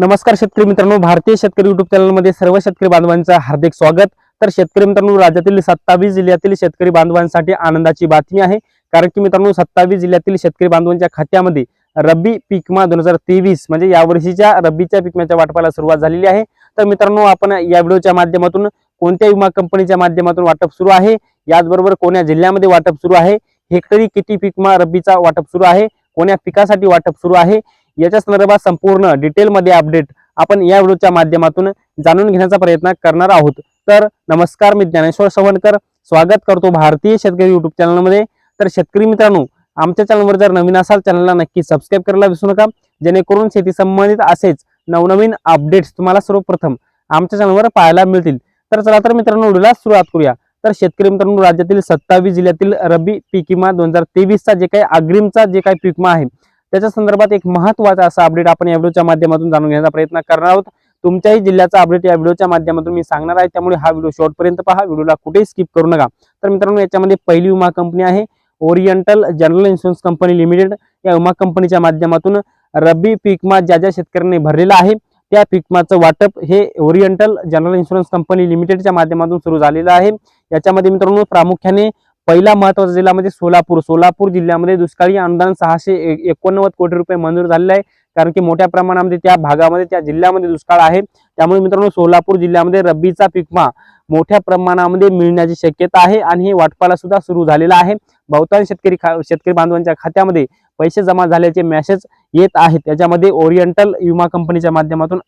नमस्कार शेतकरी मित्रांनो भारतीय शेतकरी युट्यूब चॅनलमध्ये सर्व शेतकरी बांधवांचं हार्दिक स्वागत. तर शेतकरी मित्रांनो राज्यातील सत्तावीस जिल्ह्यातील शेतकरी बांधवांसाठी आनंदाची बातमी आहे. कारण की मित्रांनो सत्तावीस जिल्ह्यातील शेतकरी बांधवांच्या खात्यामध्ये रब्बी पीकमा दोन हजार तेवीस म्हणजे यावर्षीच्या रब्बीच्या पिकम्याच्या वाटपाला सुरुवात झालेली आहे. तर मित्रांनो आपण या व्हिडिओच्या माध्यमातून कोणत्या विमा कंपनीच्या माध्यमातून वाटप सुरू आहे? याचबरोबर कोण्या जिल्ह्यामध्ये वाटप सुरू आहे? हेक्टरी किती पीकमा रब्बीचा वाटप सुरू आहे? कोण्या पिकासाठी वाटप सुरू आहे? याच्या संदर्भात संपूर्ण डिटेलमध्ये अपडेट आपण या व्हिडिओच्या माध्यमातून जाणून घेण्याचा प्रयत्न करणार आहोत. तर नमस्कार मी ज्ञानेश्वर सवणकर स्वागत करतो भारतीय शेतकरी युट्यूब चॅनलमध्ये तर शेतकरी मित्रांनो आमच्या चॅनलवर जर नवीन असाल चॅनलला नक्की सबस्क्राईब करायला विसरू नका. जेणेकरून शेती संबंधित असेच नवनवीन अपडेट्स तुम्हाला सर्वप्रथम आमच्या चॅनलवर पाहायला मिळतील. तर चला तर मित्रांनो व्हिडिओला सुरुवात करूया. तर शेतकरी मित्रांनो राज्यातील सत्तावीस जिल्ह्यातील रब्बी पीक विमा दोन हजार तेवीसचा जे काही अग्रिमचा जे काही पीक विमा आहे त्याच्या संदर्भात एक महत्त्वाचा असा अपडेट आपण या व्हिडिओच्या माध्यमातून जाणून घेण्याचा प्रयत्न करणार आहोत. तुमच्याही जिल्ह्याचा अपडेट या व्हिडिओच्या माध्यमातून मी सांगणार आहे. त्यामुळे हा व्हिडिओ शॉर्टपर्यंत पहा. व्हिडिओला कुठेही स्किप करू नका. तर मित्रांनो याच्यामध्ये पहिली विमा कंपनी आहे Oriental General Insurance Company Limited या विमा कंपनीच्या माध्यमातून रब्बी पीकमा ज्या ज्या शेतकऱ्यांनी भरलेला आहे त्या पीकमाचं वाटप हे ओरिएंटल जनरल इन्शुरन्स कंपनी लिमिटेडच्या माध्यमातून सुरू झालेलं आहे. याच्यामध्ये मित्रांनो प्रामुख्याने पहिला महत्त्वाचा जिल्हा म्हणजे सोलापूर. सोलापूर जिल्ह्यामध्ये दुष्काळी अनुदान सहाशे एकोणनव्वद कोटी रुपये मंजूर झालेले आहे. कारण की मोठ्या प्रमाणामध्ये त्या भागामध्ये त्या जिल्ह्यामध्ये दुष्काळ आहे. त्यामुळे मित्रांनो सोलापूर जिल्ह्यामध्ये रब्बीचा पिकमा मोठ्या प्रमाणामध्ये मिळण्याची शक्यता आहे आणि हे वाटपाला सुद्धा सुरू झालेला आहे. बहुतांश शेतकरी खा शेतकरी बांधवांच्या खात्यामध्ये पैसे जमा झाल्याचे मेसेज येत आहेत. त्याच्यामध्ये ओरिएंटल विमा कंपनीच्या माध्यमातून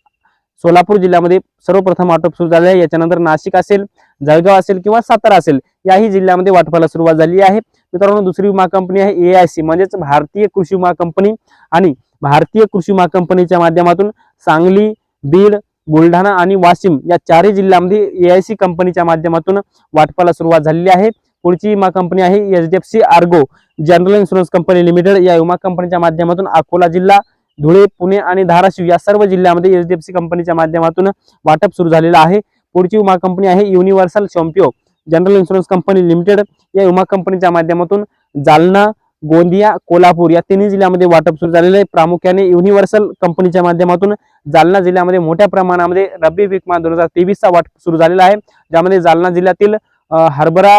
सोलापूर जिल्ह्यामध्ये सर्वप्रथम वाटप सुरू झाले आहे. याच्यानंतर नाशिक असेल जळगाव असेल किंवा सातारा असेल याही जिल्ह्यामध्ये वाटपाला सुरुवात झाली आहे. मित्रांनो दुसरी विमा कंपनी आहे ए आय सी म्हणजेच भारतीय कृषी विमा कंपनी आणि भारतीय कृषी विमा कंपनीच्या माध्यमातून सांगली बीड बुलढाणा आणि वाशिम या चारही जिल्ह्यामध्ये ए आय सी कंपनीच्या माध्यमातून वाटपाला सुरुवात झालेली आहे. पुढची विमा कंपनी आहे H D F C Ergo General Insurance Company Limited. या विमा कंपनीच्या माध्यमातून अकोला जिल्हा धुळे पुणे आणि धाराशिव या सर्व जिल्ह्यामध्ये एच डी एफ सी कंपनीच्या माध्यमातून वाटप सुरू झालेलं आहे. पुढची विमा कंपनी आहे Universal Sompo General Insurance Company Limited. या विमा कंपनीच्या माध्यमातून जालना गोंदिया कोल्हापूर या तिन्ही जिल्ह्यामध्ये वाटप सुरू झालेलं आहे. प्रामुख्याने युनिव्हर्सल कंपनीच्या माध्यमातून जालना जिल्ह्यामध्ये मोठ्या प्रमाणामध्ये रब्बी पीक दोन हजार तेवीसचा वाटप सुरू झालेला आहे. ज्यामध्ये जालना जिल्ह्यातील हरभरा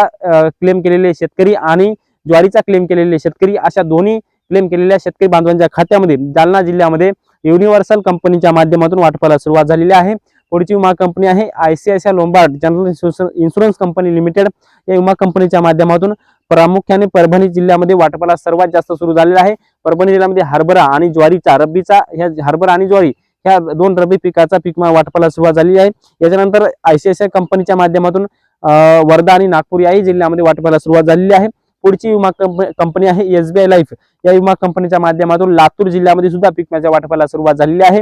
क्लेम केलेले शेतकरी आणि ज्वारीचा क्लेम केलेले शेतकरी अशा दोन्ही क्लेम केलेल्या शेतकरी बांधवांच्या खात्यामध्ये जालना जिल्ह्यामध्ये युनिव्हर्सल कंपनीच्या माध्यमातून वाटपाला सुरुवात झालेली आहे. पुढची विमा कंपनी आहे ICICI Lombard General Insurance Company Limited या विमा कंपनीच्या माध्यमातून प्रामुख्याने परभणी जिल्ह्यामध्ये वाटपाला सर्वात जास्त सुरू झालेला आहे. परभणी जिल्ह्यामध्ये हरभरा आणि ज्वारीचा रब्बीचा ह्या हरभरा आणि ज्वारी ह्या दोन रब्बी पिकाचा पीक वाटपाला सुरुवात झाली आहे. याच्यानंतर आयसीआयसीआय कंपनीच्या माध्यमातून वर्धा आणि नागपूर याही जिल्ह्यामध्ये वाटपाला सुरुवात झालेली आहे. पुढची विमा कंपनी आहे एसबीआय लाईफ. या विमा कंपनीच्या माध्यमातून लातूर जिल्ह्यामध्ये सुद्धा पिकण्याच्या वाटपाला सुरुवात झालेली आहे.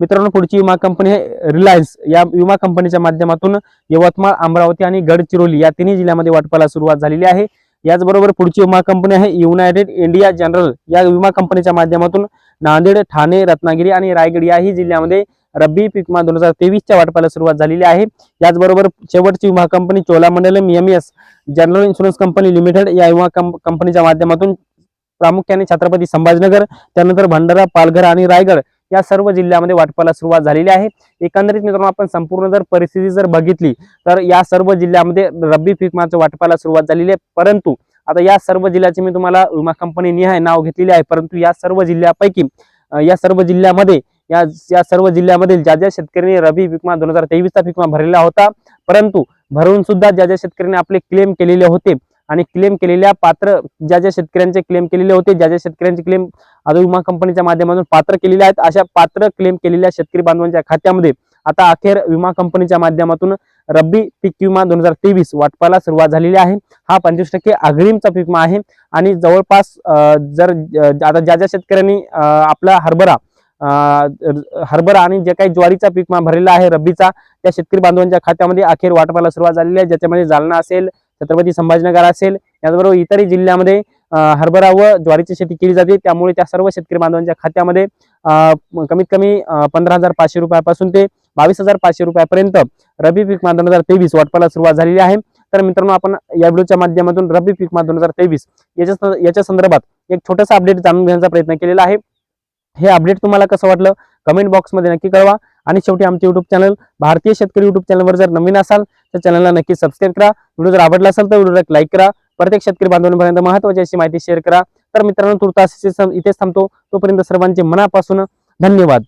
मित्रांनो पुढची विमा कंपनी आहे रिलायन्स. या विमा कंपनीच्या माध्यमातून यवतमाळ अमरावती आणि गडचिरोली या तिन्ही जिल्ह्यामध्ये वाटपाला सुरुवात झालेली आहे. याचबरोबर पुढची विमा कंपनी आहे युनायटेड इंडिया जनरल. या विमा कंपनीच्या माध्यमातून नांदेड ठाणे रत्नागिरी आणि रायगड याही जिल्ह्यामध्ये रब्बी पीकमा दोन हजार तेवीसच्या वाटपाला सुरुवात झालेली आहे. याचबरोबर शेवटची विमा company Cholamandalam M S General Insurance Company Limited या विमा कंपनीच्या माध्यमातून प्रामुख्याने छत्रपती संभाजीनगर त्यानंतर भंडारा पालघर आणि रायगड या सर्व जिल्ह्यामध्ये वाटपाला सुरुवात झालेली आहे. एकंदरीत मित्रांनो आपण संपूर्ण जर परिस्थिती जर बघितली तर या सर्व जिल्ह्यामध्ये रब्बी पिकमाच्या वाटपाला सुरुवात झालेली आहे. परंतु आता या सर्व जिल्ह्याचे मी तुम्हाला विमा कंपनी निहाय नाव घेतलेले आहे. परंतु या सर्व जिल्ह्यापैकी या सर्व जिल्ह्यामध्ये या या सर्व जिल्ह्यामधील ज्या ज्या शेतकऱ्यांनी रबी विकमा दोन हजार तेवीसचा विमा भरलेला होता परंतु भरून सुद्धा ज्या ज्या शेतकऱ्यांनी आपले क्लेम केलेले होते आणि क्लेम केलेल्या पात्र ज्या ज्या शेतकऱ्यांचे क्लेम केलेले होते ज्या ज्या शेतकऱ्यांचे क्लेम आता विमा कंपनीच्या माध्यमातून पात्र केलेले आहेत अशा पात्र क्लेम केलेल्या शेतकरी बांधवांच्या खात्यामध्ये आता अखेर विमा कंपनीच्या माध्यमातून रब्बी पीक विमा दोन हजार तेवीस वाटपाला सुरुवात झालेली आहे. हा पंचवीस टक्के अग्रिमचा पीक विमा आहे आणि जवळपास जर आता ज्या ज्या शेतकऱ्यांनी आपला हरभरा हरभरा आणि जे काही ज्वारीचा पीक भरलेला आहे रब्बीचा त्या शेतकरी बांधवांच्या खात्यामध्ये अखेर वाटपाला सुरुवात झालेली आहे. ज्याच्यामध्ये जालना असेल छत्रपती संभाजीनगर असेल याचबरोबर इतरही जिल्ह्यामध्ये हरभरा व ज्वारीची शेती केली जाते. त्यामुळे त्या सर्व शेतकरी बांधवांच्या खात्यामध्ये कमीत कमी पंधरा हजार पाचशे रुपयापासून ते बावीस हजार पाचशे रुपयापर्यंत रबी पीक दोन हजार तेवीस वाटपाला सुरुवात झालेली आहे. तर मित्रांनो आपण या व्हिडिओच्या माध्यमातून रबी पीक दोन हजार तेवीस याच्या याच्या संदर्भात एक छोटासा अपडेट जाणून घेण्याचा प्रयत्न केलेला आहे. हे अपडेट तुम्हाला कसं वाटलं? कमेंट बॉक्समध्ये नक्की कळवा. आणि शेवटी आमचे युट्यूब चॅनल भारतीय शेतकरी युट्यूब चॅनलवर जर नवीन असाल तर चॅनलला नक्की सबस्क्राईब करा. व्हिडिओ जर आवडला असेल तर व्हिडिओला लाईक करा. प्रत्येक शेतकरी बांधवांपर्यंत महत्वाची अशी माहिती शेअर करा. तर मित्रांनो तुर्तास इथेच थांबतो. तोपर्यंत सर्वांचे मनापासून धन्यवाद.